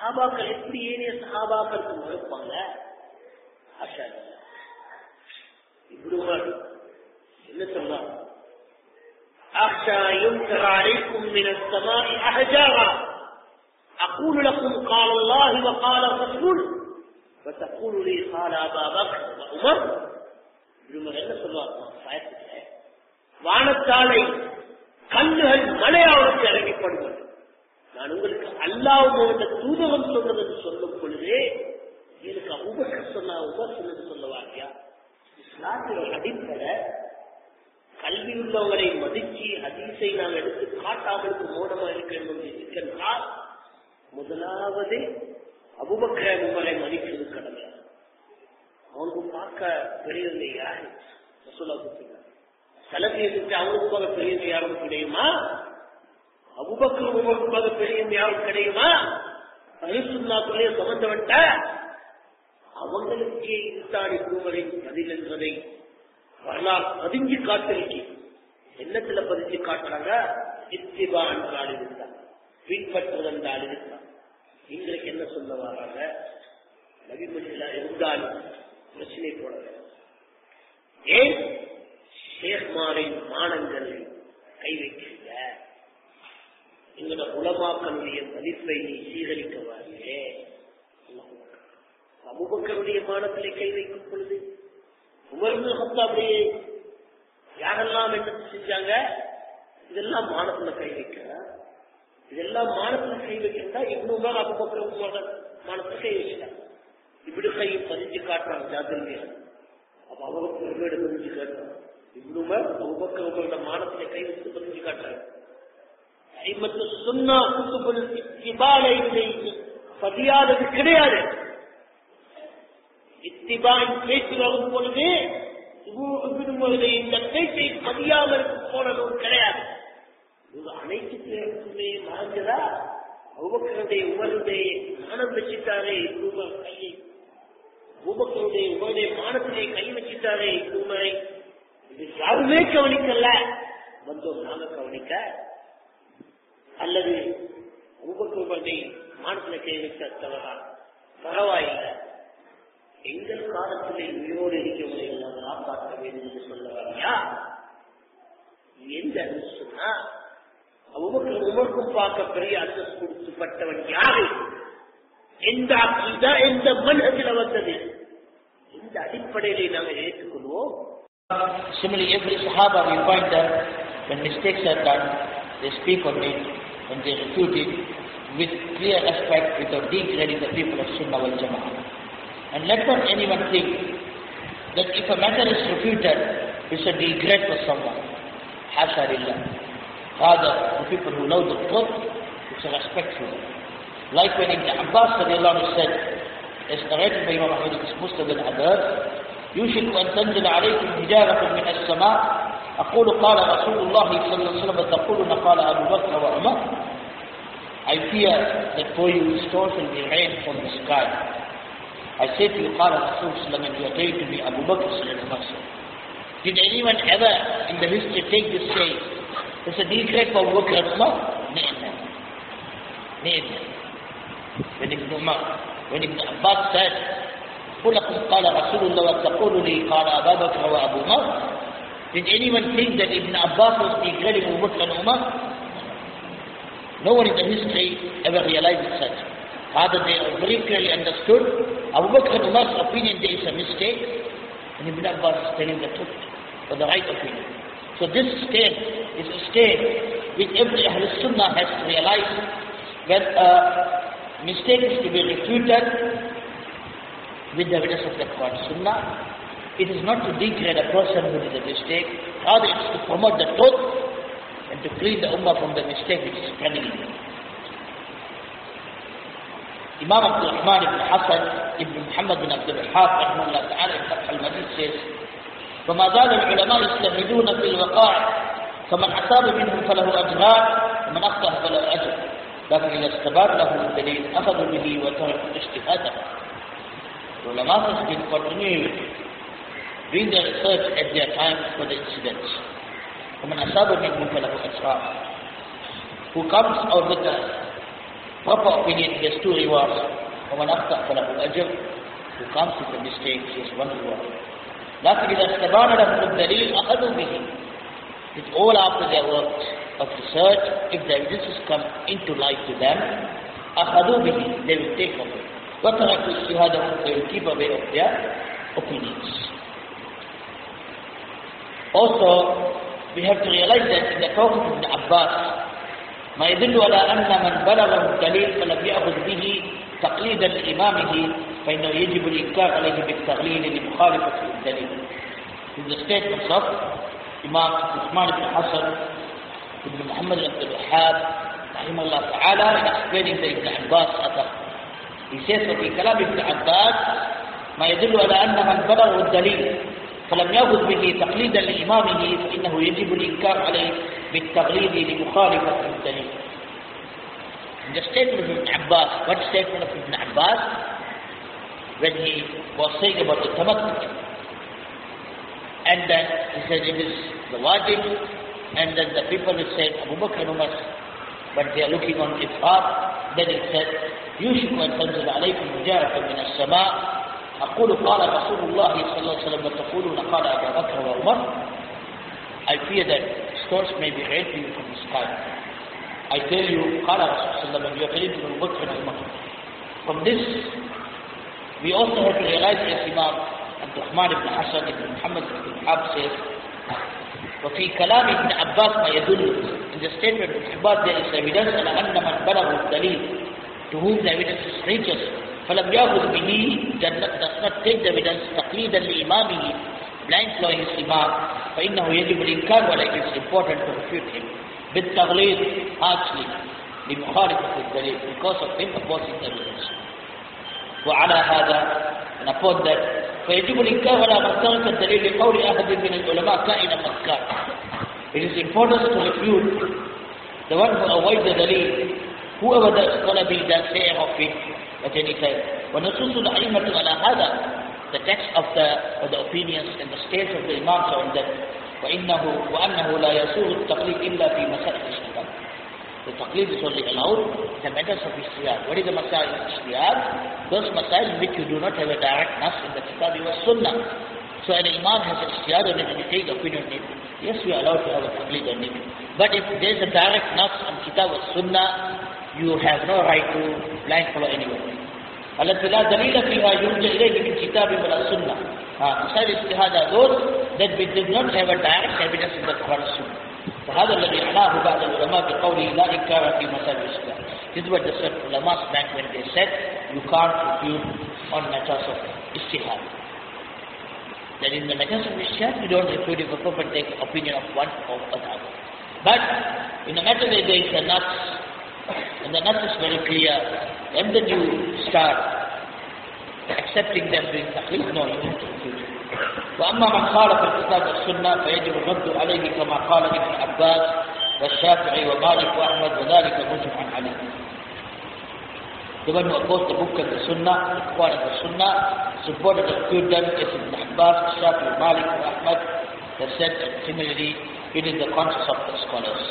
சஹாபாக்கள் எப்படி ஏனைய சஹாபாக்களுக்கு மறுப்பாங்க ஆஷா இல்ல. இப்னு உமர் என்ன சொன்னார் أخشى ينكر عليكم من السماء أحجارا أقول لكم قال الله وقال الرسول وتقول لي قال أبا بكر وعمر இவங்க என்ன சொல்லுவாங்க பயத்துல வானத்தாலை கல்லுகள் மலையாவுக்கு இறங்கிப்படுவது நான் உங்களுக்கு அல்லாவுடைய தூதவன் சொன்னது என்று சொல்லும் பொழுதே எனக்கு உபகர் சொன்னா உபர் சொன்னது சொல்லுவாரியா இஸ்லாத்தில அடிப்படை கல்வியுள்ளவரை மதிச்சு அதிசை நாம் எடுத்து காட்டாமலுக்கு மோனமா இருக்க வேண்டும் இருக்கின்றால் முதலாவது அபுபக்கர் உங்களை மதிப்பது கடமை. அவங்க பார்க்க பெரியவங்க யாரு? சொல்ல செலவு அவங்க போக பெரியவங்க யாரும் கிடையுமா அபுபக்கர் உமருக்கு பார்க்க யாரும் கிடையுமா அலிசுல்லாத்துடைய சம்பந்தப்பட்ட அவங்களுக்கே இதுதான் இவர்களின் பதில் என்பதை வரலாறு பதிஞ்சு காத்திருக்கி. என்னத்துல பதிஞ்சு காட்டுறாங்க? இத்திபா என்றால் இருந்தார் பின்பற்றுவது என்றால் இருந்தார் எங்களுக்கு என்ன சொல்ல வராங்க? நபிமணிகளா இருந்தாலும் பிரச்சனை போடல. ஏன்? ஷேக்மாரின் மானங்களை கை வைக்க எங்களோட உலமாக்களுடைய மதிப்பை நீ சீகரிக்க அபுபக்கருடைய மானத்திலே கை வைக்கும் பொழுது உமர்ந்து அப்படியே யாரெல்லாம் என்ன செஞ்சாங்க? இதெல்லாம் மானத்துல கை வைக்கிற இதெல்லாம் மானத்துல கை வைக்கிறதா இன்னும் மேல அபுபக்கர் மானத்தை மானத்துல கை வச்சுட்டாங்க இப்படி கை பதிஞ்சு காட்டுறாங்க ஜாத்திரிங்க அப்ப அவங்க பெருமையோட பதிஞ்சு காட்டுறாங்க. இவ்வளவு அபுபக்கர் உமரோட மானத்துல கை வச்சு பதிஞ்சு காட்டுறாங்க. ஐம்பத்து சுண்ணா குத்துபுல் இத்திபாலை பதியாதது கிடையாது. இத்திபாயின் பேச்சு வரும் பொழுது இவ்விடுமுறை இந்த பேச்சை பதியாமல் போனதும் கிடையாது. இது அனைத்து பேருக்குமே மறந்ததா? அவ்வக்கருடைய உமருடைய மானம் வச்சுட்டாரே இவ்வுமர் கையை பூபக்கருடைய உமருடைய மானத்திலே கை வச்சுட்டாரே இவ்வுமரை இது யாருமே கவனிக்கல. வந்தோம் நாங்க கவனிக்க அல்லது அவுபக்கருடைய மானத்திலே கை தவறா? பரவாயில்லை. எங்கள் காலத்திலே உயிரோடு இருக்கவங்களை எல்லாம் காப்பாற்ற வேண்டும் என்று சொல்ல வரையா எந்த சொன்னா அவருக்கு உமருக்கும் பார்க்க பெரிய அந்தஸ் கொடுத்துப்பட்டவன் யாரு? எந்த அக்கீதா எந்த மனதில் வந்தது? இந்த அடிப்படையிலே நாங்கள் ஏற்றுக்கொள்வோம். Similarly, every Sahaba we find that when mistakes are done, they speak on it. and they refute it with clear aspect without degrading the people of Sunnah wal Jama'ah. And let not anyone think that if a matter is refuted, it's a degrade for someone. Hasha lillah. Rather, the people who know the truth, it's a respectful. Like when Ibn Abbas radiallahu anhu said, as narrated by Imam Ahmad in Muslim and others, يوشك أن تنزل عليكم حجارة من السماء أقول قال رسول الله صلى الله عليه وسلم تقولون قال أبو بكر وعمر I fear that for you stones will be rained from the sky. I say to you, قال Rasul Sallam, and you are going to be Abu Bakr Sallam. Did anyone ever in the history take this say, it's a decree for Abu Bakr and Umar? Never. Never. When Ibn Umar, when Ibn Abbas said, قل لكم قال رسول الله وتقول لي قال أبا بكر وأبو Umar, did anyone think that Ibn Abbas was declaring Abu Bakr and Umar? No one in the history ever realized such. Rather, they very clearly understood Abu Bakr and Umar's opinion there is a mistake, and Ibn Abbas is telling the truth, or the right opinion. So this state is a state which every Ahl Sunnah has realized when a mistake is to be refuted with the evidence of the Quran Sunnah. It is not to degrade a person who did a mistake, rather it is to promote the truth and to clean the Ummah from the mistake which is spreading in them. Imam Abdul Rahman ibn Hassan ibn Muhammad bin Abdul Wahab rahimahullah ta'ala in Fath al-Majid says, فما زال العلماء يستمدون في الوقائع فمن أصاب منهم فله أجران ومن أخطأ فله أجر لكن إذا استبان له الدليل أخذوا به وتركوا اجتهاده Ulama has been continuing doing their research at their time for the incidents. ومن أصاب منهم فله أجران Who comes out with a proper opinion, he has two rewards. وَمَنْ أَخْطَأْ فَلَهُ أَجْرٌ Who comes with a mistake, he has one reward. لكن إذا استبان لهم الدليل أخذوا به. It's all after their work of research. If the evidences come into light to them, أخذوا به. They will take of it. وتركوا اجتهادهم. They will keep away of their opinions. Also, we have to realize that in the talk of Ibn Abbas, ما يدل على أن من بلغه الدليل فلم يأخذ به تقليدا لإمامه فإنه يجب الإنكار عليه بالتغليل لمخالفة الدليل. In the statements of Imam Uthman ibn Hassan, Ibn Muhammad ibn Wahab, rahimahullah ta'ala, in explaining the Ibn Abbas athar. He says وفي كلام ابن عباس ما يدل على أن من بلغه الدليل فلم يأخذ به تقليدا لإمامه فإنه يجب الإنكار عليه بالتغليد لمخالفة الدليل. The statement of Ibn Abbas, what statement of Ibn Abbas? When he was saying about the tamattu. And then he said it is the wajib, and then the people say Abu Bakr and Umar, but they are looking on ifrat. Then he said, يوشك أن تنزل عليكم حجارة من السماء أقول قال رسول الله صلى الله عليه وسلم وتقولون قال أبا بكر وعمر I fear that stones may be rained to you from the sky. I tell you, قال رسول الله you are telling Abu Bakr and Umar. From this, we also have to realize as Imam Abdurrahman ibn Hassan ibn Muhammad ibn Hab says, وفي كلام ابن عباس ما يدل in the statement of Abbas there is evidence على أن من بلغ الدليل to whom the evidence reaches فلم يأخذ به not take the evidence تقليدا لإمامه blind following his imam فإنه يجب الإنكار ولا it is important to refute him بالتغليظ harshly لمخالفة الدليل because of him opposing the evidence وعلى هذا and upon that فيجب الإنكار على من ترك الدليل لقول أحد من العلماء كائنا من كان It is important to refute the one who avoids the dalil, whoever the scholar be does say of it at any time. ونصوص الأئمة على هذا the text of the, of the opinions and the states of the imams on that وإنه وأنه لا يسوغ التقليد إلا في مسائل الاجتهاد The taqlid is only allowed in the matters of ijtihad. What is the masail of ijtihad? Those masail in which you do not have a direct nas in the kitab or sunnah. So an imam has an ijtihad on it and you take the opinion on it. Yes, we are allowed to have a taqlid on it. But if there is a direct nas on kitab or sunnah, you have no right to blind follow anyone. التي لا دليل فيها يرجع إليه من كتاب ولا سنة. مسائل الاجتهاد are those that we did not have a direct evidence in the Quran and Sunnah. فهذا الذي عناه بعض العلماء بقوله لا إنكار في مسائل الاجتهاد. This is what the ulama meant when they said you can't refute on matters of ijtihad. That in the matters of ijtihad you don't refute if a prophet takes opinion of one or another. But in the matter where there is a nuts, and the nuts is very clear, and then you start accepting them doing taqlid, no, you don't refute. وأما من خالف الكتاب والسنة فيجب الرد عليه كما قال ابن عباس والشافعي ومالك وأحمد وذلك مجمع عليه. The one who opposed the book and the Sunnah, the Quran and the Sunnah, supported and refute them as Ibn Abbas, Shafi, Malik, and Ahmad, they said, and similarly, it is the conscience of the scholars.